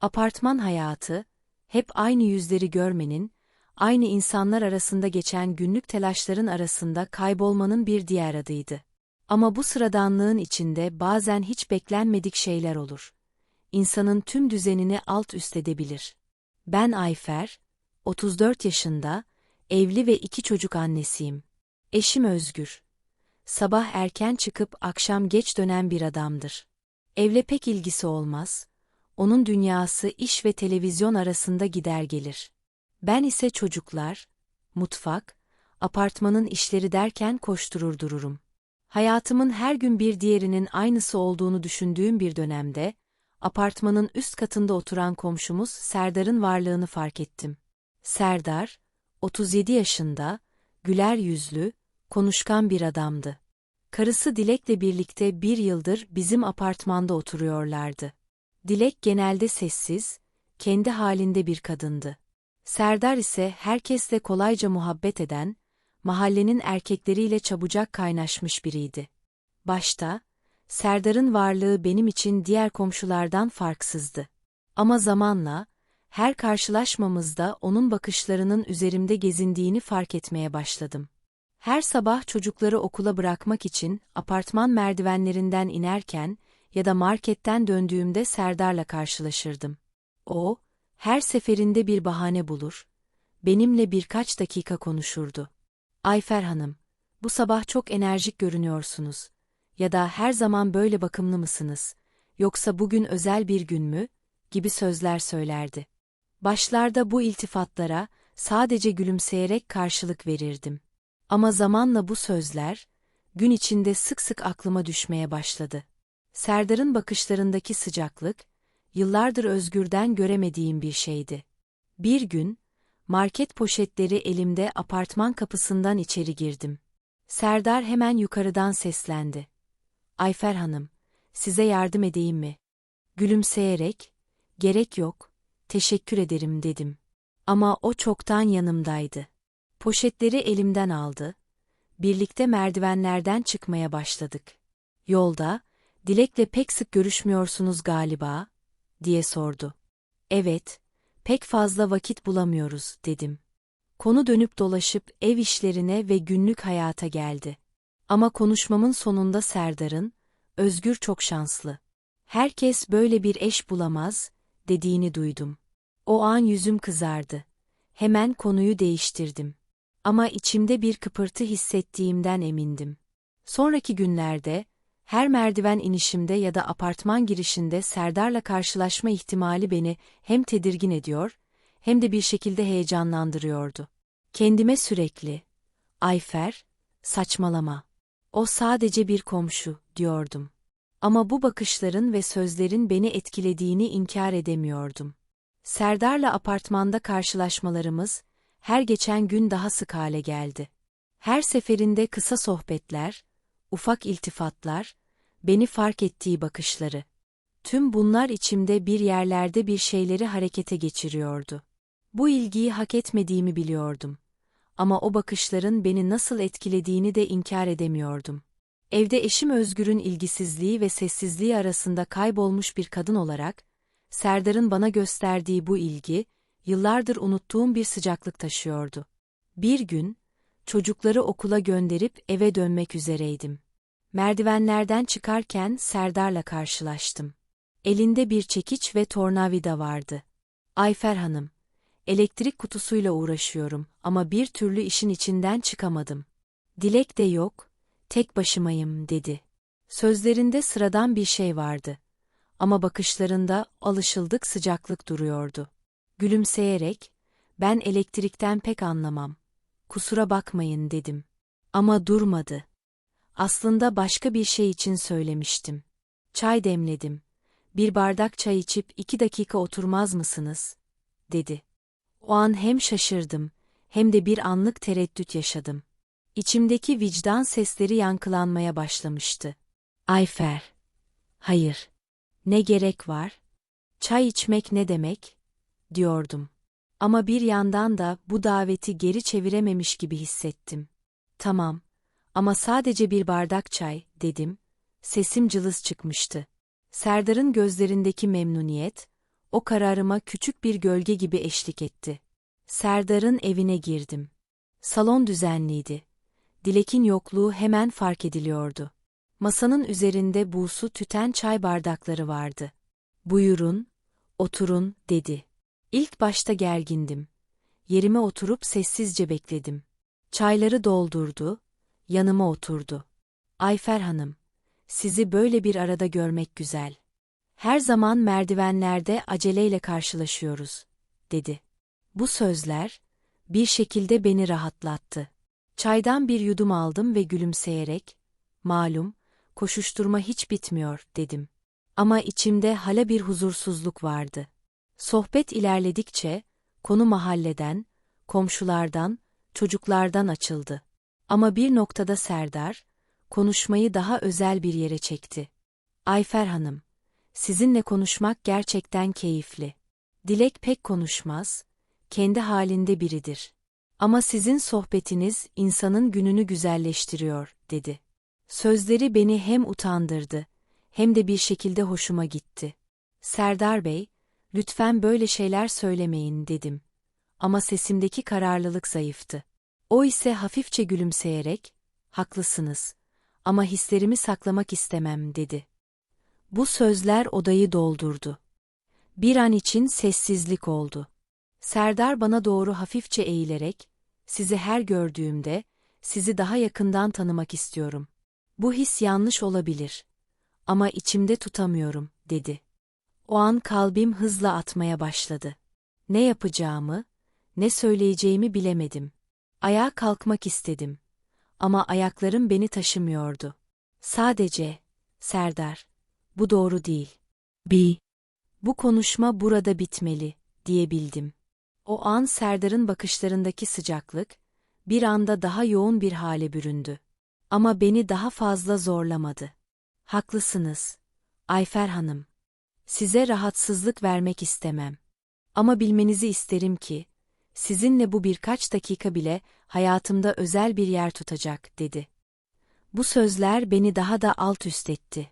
Apartman hayatı, hep aynı yüzleri görmenin, aynı insanlar arasında geçen günlük telaşların arasında kaybolmanın bir diğer adıydı. Ama bu sıradanlığın içinde bazen hiç beklenmedik şeyler olur. İnsanın tüm düzenini alt üst edebilir. Ben Ayfer, 34 yaşında, evli ve iki çocuk annesiyim. Eşim Özgür. Sabah erken çıkıp akşam geç dönen bir adamdır. Evle pek ilgisi olmaz. Onun dünyası iş ve televizyon arasında gider gelir. Ben ise çocuklar, mutfak, apartmanın işleri derken koşturur dururum. Hayatımın her gün bir diğerinin aynısı olduğunu düşündüğüm bir dönemde, apartmanın üst katında oturan komşumuz Serdar'ın varlığını fark ettim. Serdar, 37 yaşında, güler yüzlü, konuşkan bir adamdı. Karısı Dilek'le birlikte bir yıldır bizim apartmanda oturuyorlardı. Dilek genelde sessiz, kendi halinde bir kadındı. Serdar ise herkesle kolayca muhabbet eden, mahallenin erkekleriyle çabucak kaynaşmış biriydi. Başta, Serdar'ın varlığı benim için diğer komşulardan farksızdı. Ama zamanla, her karşılaşmamızda onun bakışlarının üzerimde gezindiğini fark etmeye başladım. Her sabah çocukları okula bırakmak için apartman merdivenlerinden inerken ya da marketten döndüğümde Serdar'la karşılaşırdım. O, her seferinde bir bahane bulur, benimle birkaç dakika konuşurdu. Ayfer Hanım, bu sabah çok enerjik görünüyorsunuz. Ya da her zaman böyle bakımlı mısınız? Yoksa bugün özel bir gün mü? gibi sözler söylerdi. Başlarda bu iltifatlara sadece gülümseyerek karşılık verirdim. Ama zamanla bu sözler, gün içinde sık sık aklıma düşmeye başladı. Serdar'ın bakışlarındaki sıcaklık, yıllardır Özgür'den göremediğim bir şeydi. Bir gün, market poşetleri elimde apartman kapısından içeri girdim. Serdar hemen yukarıdan seslendi. Ayfer Hanım, size yardım edeyim mi? Gülümseyerek, gerek yok, teşekkür ederim dedim. Ama o çoktan yanımdaydı. Poşetleri elimden aldı. Birlikte merdivenlerden çıkmaya başladık. Yolda, Dilek'le pek sık görüşmüyorsunuz galiba, diye sordu. Evet, pek fazla vakit bulamıyoruz, dedim. Konu dönüp dolaşıp ev işlerine ve günlük hayata geldi. Ama konuşmamın sonunda Serdar'ın, Özgür çok şanslı. Herkes böyle bir eş bulamaz, dediğini duydum. O an yüzüm kızardı. Hemen konuyu değiştirdim. Ama içimde bir kıpırtı hissettiğimden emindim. Sonraki günlerde, her merdiven inişimde ya da apartman girişinde Serdar'la karşılaşma ihtimali beni hem tedirgin ediyor, hem de bir şekilde heyecanlandırıyordu. Kendime sürekli, Ayfer, saçmalama. O sadece bir komşu, diyordum. Ama bu bakışların ve sözlerin beni etkilediğini inkar edemiyordum. Serdar'la apartmanda karşılaşmalarımız, her geçen gün daha sık hale geldi. Her seferinde kısa sohbetler, ufak iltifatlar, beni fark ettiği bakışları. Tüm bunlar içimde bir yerlerde bir şeyleri harekete geçiriyordu. Bu ilgiyi hak etmediğimi biliyordum. Ama o bakışların beni nasıl etkilediğini de inkar edemiyordum. Evde eşim Özgür'ün ilgisizliği ve sessizliği arasında kaybolmuş bir kadın olarak, Serdar'ın bana gösterdiği bu ilgi, yıllardır unuttuğum bir sıcaklık taşıyordu. Bir gün, çocukları okula gönderip eve dönmek üzereydim. Merdivenlerden çıkarken Serdar'la karşılaştım. Elinde bir çekiç ve tornavida vardı. Ayfer Hanım, elektrik kutusuyla uğraşıyorum ama bir türlü işin içinden çıkamadım. Dilek de yok, tek başımayım dedi. Sözlerinde sıradan bir şey vardı. Ama bakışlarında alışıldık sıcaklık duruyordu. Gülümseyerek, ben elektrikten pek anlamam. Kusura bakmayın dedim. Ama durmadı. Aslında başka bir şey için söylemiştim. Çay demledim. Bir bardak çay içip iki dakika oturmaz mısınız? dedi. O an hem şaşırdım, hem de bir anlık tereddüt yaşadım. İçimdeki vicdan sesleri yankılanmaya başlamıştı. Ayfer. Hayır. Ne gerek var? Çay içmek ne demek? diyordum. Ama bir yandan da bu daveti geri çevirememiş gibi hissettim. Tamam, ama sadece bir bardak çay, dedim. Sesim cılız çıkmıştı. Serdar'ın gözlerindeki memnuniyet, o kararıma küçük bir gölge gibi eşlik etti. Serdar'ın evine girdim. Salon düzenliydi. Dilek'in yokluğu hemen fark ediliyordu. Masanın üzerinde buğsu tüten çay bardakları vardı. Buyurun, oturun, dedi. İlk başta gergindim. Yerime oturup sessizce bekledim. Çayları doldurdu, yanıma oturdu. Ayfer Hanım, sizi böyle bir arada görmek güzel. Her zaman merdivenlerde aceleyle karşılaşıyoruz, dedi. Bu sözler, bir şekilde beni rahatlattı. Çaydan bir yudum aldım ve gülümseyerek, malum, koşuşturma hiç bitmiyor, dedim. Ama içimde hala bir huzursuzluk vardı. Sohbet ilerledikçe, konu mahalleden, komşulardan, çocuklardan açıldı. Ama bir noktada Serdar, konuşmayı daha özel bir yere çekti. Ayfer Hanım, sizinle konuşmak gerçekten keyifli. Dilek pek konuşmaz, kendi halinde biridir. Ama sizin sohbetiniz insanın gününü güzelleştiriyor, dedi. Sözleri beni hem utandırdı, hem de bir şekilde hoşuma gitti. Serdar Bey, lütfen böyle şeyler söylemeyin, dedim. Ama sesimdeki kararlılık zayıftı. O ise hafifçe gülümseyerek, haklısınız ama hislerimi saklamak istemem, dedi. Bu sözler odayı doldurdu. Bir an için sessizlik oldu. Serdar bana doğru hafifçe eğilerek, sizi her gördüğümde, sizi daha yakından tanımak istiyorum. Bu his yanlış olabilir. Ama içimde tutamıyorum, dedi. O an kalbim hızla atmaya başladı. Ne yapacağımı, ne söyleyeceğimi bilemedim. Ayağa kalkmak istedim. Ama ayaklarım beni taşımıyordu. Sadece, Serdar, bu doğru değil. Bi. Bu konuşma burada bitmeli, diyebildim. O an Serdar'ın bakışlarındaki sıcaklık, bir anda daha yoğun bir hale büründü. Ama beni daha fazla zorlamadı. Haklısınız, Ayfer Hanım. Size rahatsızlık vermek istemem. Ama bilmenizi isterim ki, sizinle bu birkaç dakika bile hayatımda özel bir yer tutacak, dedi. Bu sözler beni daha da alt üst etti.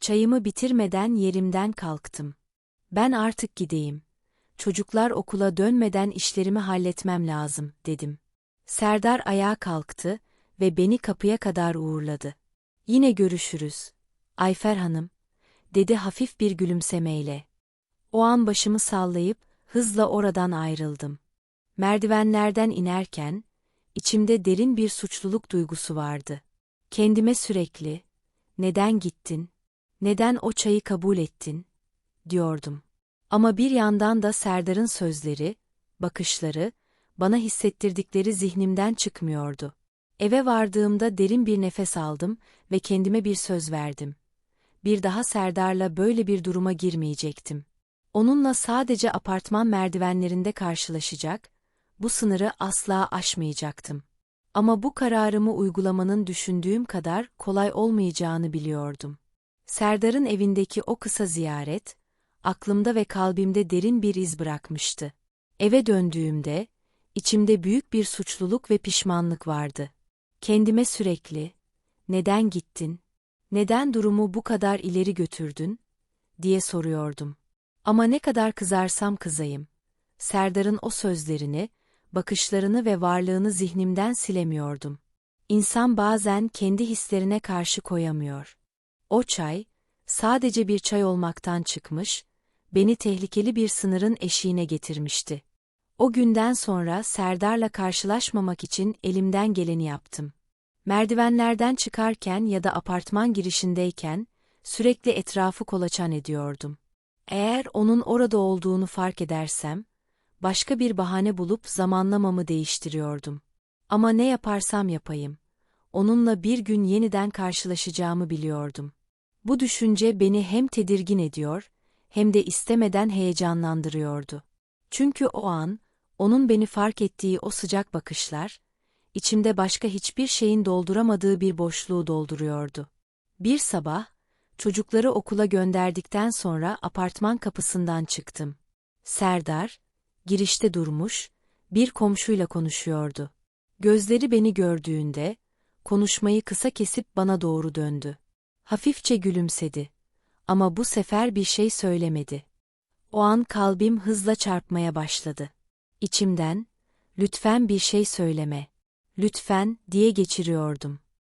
Çayımı bitirmeden yerimden kalktım. Ben artık gideyim. Çocuklar okula dönmeden işlerimi halletmem lazım, dedim. Serdar ayağa kalktı ve beni kapıya kadar uğurladı. Yine görüşürüz. Ayfer Hanım, dedi hafif bir gülümsemeyle. O an başımı sallayıp hızla oradan ayrıldım. Merdivenlerden inerken, içimde derin bir suçluluk duygusu vardı. Kendime sürekli, neden gittin, neden o çayı kabul ettin, diyordum. Ama bir yandan da Serdar'ın sözleri, bakışları, bana hissettirdikleri zihnimden çıkmıyordu. Eve vardığımda derin bir nefes aldım ve kendime bir söz verdim. Bir daha Serdar'la böyle bir duruma girmeyecektim. Onunla sadece apartman merdivenlerinde karşılaşacak, bu sınırı asla aşmayacaktım. Ama bu kararımı uygulamanın düşündüğüm kadar kolay olmayacağını biliyordum. Serdar'ın evindeki o kısa ziyaret, aklımda ve kalbimde derin bir iz bırakmıştı. Eve döndüğümde, içimde büyük bir suçluluk ve pişmanlık vardı. Kendime sürekli, neden gittin, neden durumu bu kadar ileri götürdün, diye soruyordum. Ama ne kadar kızarsam kızayım, Serdar'ın o sözlerini, bakışlarını ve varlığını zihnimden silemiyordum. İnsan bazen kendi hislerine karşı koyamıyor. O çay, sadece bir çay olmaktan çıkmış, beni tehlikeli bir sınırın eşiğine getirmişti. O günden sonra Serdar'la karşılaşmamak için elimden geleni yaptım. Merdivenlerden çıkarken ya da apartman girişindeyken, sürekli etrafı kolaçan ediyordum. Eğer onun orada olduğunu fark edersem, başka bir bahane bulup zamanlamamı değiştiriyordum. Ama ne yaparsam yapayım, onunla bir gün yeniden karşılaşacağımı biliyordum. Bu düşünce beni hem tedirgin ediyor, hem de istemeden heyecanlandırıyordu. Çünkü o an, onun beni fark ettiği o sıcak bakışlar, içimde başka hiçbir şeyin dolduramadığı bir boşluğu dolduruyordu. Bir sabah, çocukları okula gönderdikten sonra apartman kapısından çıktım. Serdar, girişte durmuş, bir komşuyla konuşuyordu. Gözleri beni gördüğünde, konuşmayı kısa kesip bana doğru döndü. Hafifçe gülümsedi. Ama bu sefer bir şey söylemedi. O an kalbim hızla çarpmaya başladı. İçimden, lütfen bir şey söyleme, lütfen diye geçiriyordum.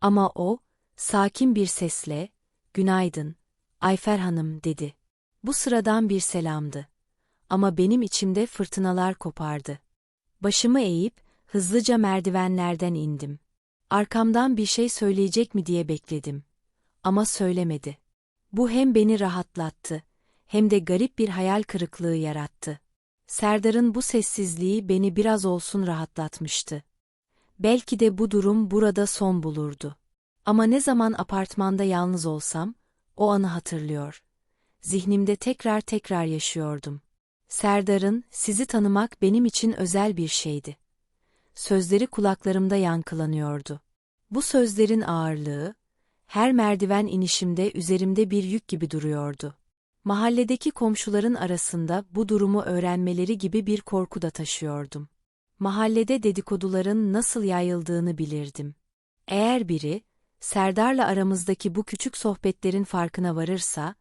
Ama o, sakin bir sesle, günaydın, Ayfer Hanım dedi. Bu sıradan bir selamdı. Ama benim içimde fırtınalar kopardı. Başımı eğip, hızlıca merdivenlerden indim. Arkamdan bir şey söyleyecek mi diye bekledim. Ama söylemedi. Bu hem beni rahatlattı, hem de garip bir hayal kırıklığı yarattı. Serdar'ın bu sessizliği beni biraz olsun rahatlatmıştı. Belki de bu durum burada son bulurdu. Ama ne zaman apartmanda yalnız olsam, o anı hatırlıyor. Zihnimde tekrar tekrar yaşıyordum. Serdar'ın, sizi tanımak benim için özel bir şeydi. Sözleri kulaklarımda yankılanıyordu. Bu sözlerin ağırlığı, her merdiven inişimde üzerimde bir yük gibi duruyordu. Mahalledeki komşuların arasında bu durumu öğrenmeleri gibi bir korku da taşıyordum. Mahallede dedikoduların nasıl yayıldığını bilirdim. Eğer biri, Serdar'la aramızdaki bu küçük sohbetlerin farkına varırsa,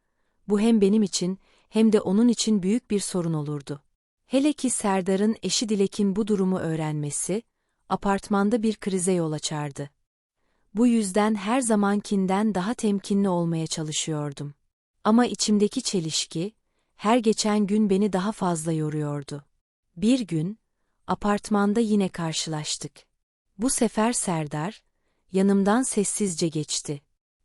bu hem benim için hem de onun için büyük bir sorun olurdu. Hele ki Serdar'ın eşi Dilek'in bu durumu öğrenmesi, apartmanda bir krize yol açardı. Bu yüzden her zamankinden daha temkinli olmaya çalışıyordum. Ama içimdeki çelişki, her geçen gün beni daha fazla yoruyordu. Bir gün, apartmanda yine karşılaştık. Bu sefer Serdar, yanımdan sessizce geçti.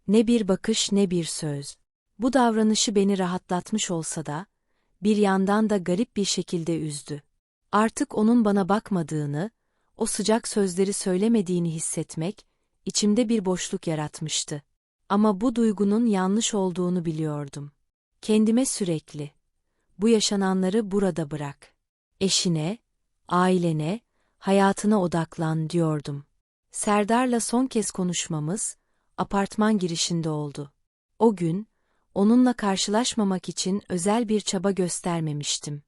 Ne bir bakış ne bir söz. Bu davranışı beni rahatlatmış olsa da, bir yandan da garip bir şekilde üzdü. Artık onun bana bakmadığını, o sıcak sözleri söylemediğini hissetmek, içimde bir boşluk yaratmıştı. Ama bu duygunun yanlış olduğunu biliyordum. Kendime sürekli, bu yaşananları burada bırak. Eşine, ailene, hayatına odaklan diyordum. Serdar'la son kez konuşmamız, apartman girişinde oldu. O gün, onunla karşılaşmamak için özel bir çaba göstermemiştim.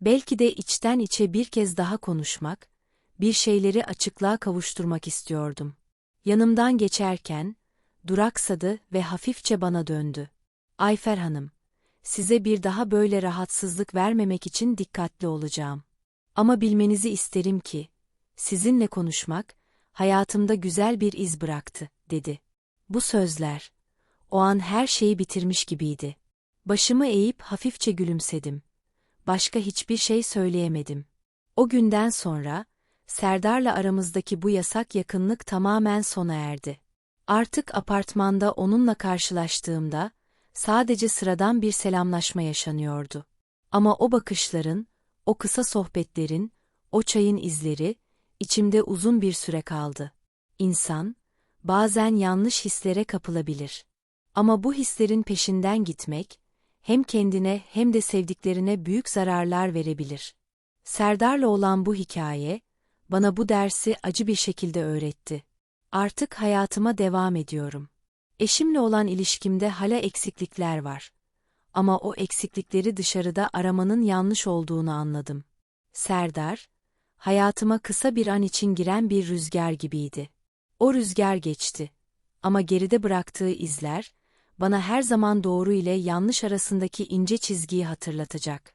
Belki de içten içe bir kez daha konuşmak, bir şeyleri açıklığa kavuşturmak istiyordum. Yanımdan geçerken, duraksadı ve hafifçe bana döndü. Ayfer Hanım, size bir daha böyle rahatsızlık vermemek için dikkatli olacağım. Ama bilmenizi isterim ki, sizinle konuşmak, hayatımda güzel bir iz bıraktı, dedi. Bu sözler, o an her şeyi bitirmiş gibiydi. Başımı eğip hafifçe gülümsedim. Başka hiçbir şey söyleyemedim. O günden sonra, Serdar'la aramızdaki bu yasak yakınlık tamamen sona erdi. Artık apartmanda onunla karşılaştığımda, sadece sıradan bir selamlaşma yaşanıyordu. Ama o bakışların, o kısa sohbetlerin, o çayın izleri, içimde uzun bir süre kaldı. İnsan, bazen yanlış hislere kapılabilir. Ama bu hislerin peşinden gitmek, hem kendine hem de sevdiklerine büyük zararlar verebilir. Serdar'la olan bu hikaye, bana bu dersi acı bir şekilde öğretti. Artık hayatıma devam ediyorum. Eşimle olan ilişkimde hala eksiklikler var. Ama o eksiklikleri dışarıda aramanın yanlış olduğunu anladım. Serdar, hayatıma kısa bir an için giren bir rüzgar gibiydi. O rüzgar geçti. Ama geride bıraktığı izler, bana her zaman doğru ile yanlış arasındaki ince çizgiyi hatırlatacak.